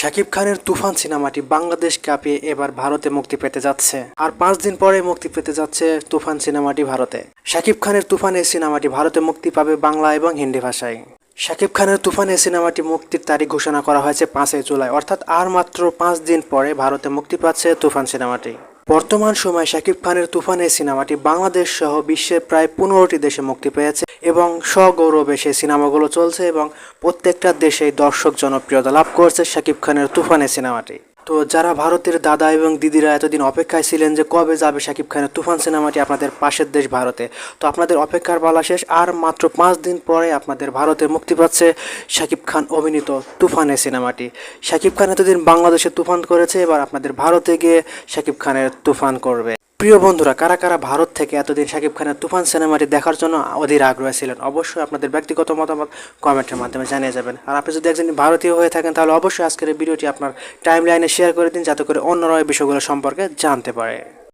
শাকিব খানের তুফান সিনেমাটি বাংলাদেশ কাঁপিয়ে এবার ভারতে মুক্তি পেতে যাচ্ছে। আর পাঁচ দিন পরে মুক্তি পেতে যাচ্ছে তুফান সিনেমাটি ভারতে। শাকিব খানের তুফান এই সিনেমাটি ভারতে মুক্তি পাবে বাংলা এবং হিন্দি ভাষায়। শাকিব খানের তুফান এই সিনেমাটি মুক্তির তারিখ ঘোষণা করা হয়েছে পাঁচই জুলাই, অর্থাৎ আর মাত্র পাঁচ দিন পরে ভারতে মুক্তি পাচ্ছে তুফান সিনেমাটি। বর্তমান সময়ে শাকিব খানের তুফানের সিনেমাটি বাংলাদেশ সহ বিশ্বের প্রায় পনেরোটি দেশে মুক্তি পেয়েছে এবং সগৌরবে সেই সিনেমাগুলো চলছে এবং প্রত্যেকটা দেশেই দর্শক জনপ্রিয়তা লাভ করছে শাকিব খানের তুফান সিনেমাটি। তো যারা ভারতের দাদা এবং দিদিরা এতদিন অপেক্ষায় ছিলেন যে কবে যাবে শাকিব খানের তুফান সিনেমাটি আপনাদের পাশের দেশ ভারতে। তো আপনাদের অপেক্ষার পালা শেষ, আর মাত্র পাঁচ দিন পরে আপনাদের ভারতে মুক্তি পাচ্ছে শাকিব খান অভিনীত তুফানের সিনেমাটি। শাকিব খান এতদিন বাংলাদেশে তুফান করেছে, এবার আপনাদের ভারতে গিয়ে শাকিব খানের তুফান করবে। প্রিয় বন্ধুরা, কারা কারা ভারত থেকে এতদিন শাকিব খানের তুফান সিনেমাটি দেখার জন্য অধীর আগ্রহী ছিলেন, অবশ্যই আপনাদের ব্যক্তিগত মতামত কমেন্টের মাধ্যমে জানিয়ে যাবেন। আর আপনি যদি একজন ভারতীয় হয়ে থাকেন, তাহলে অবশ্যই আজকের ভিডিওটি আপনার টাইম লাইনে শেয়ার করে দিন, যাতে করে অন্যরা এই বিষয়গুলো সম্পর্কে জানতে পারে।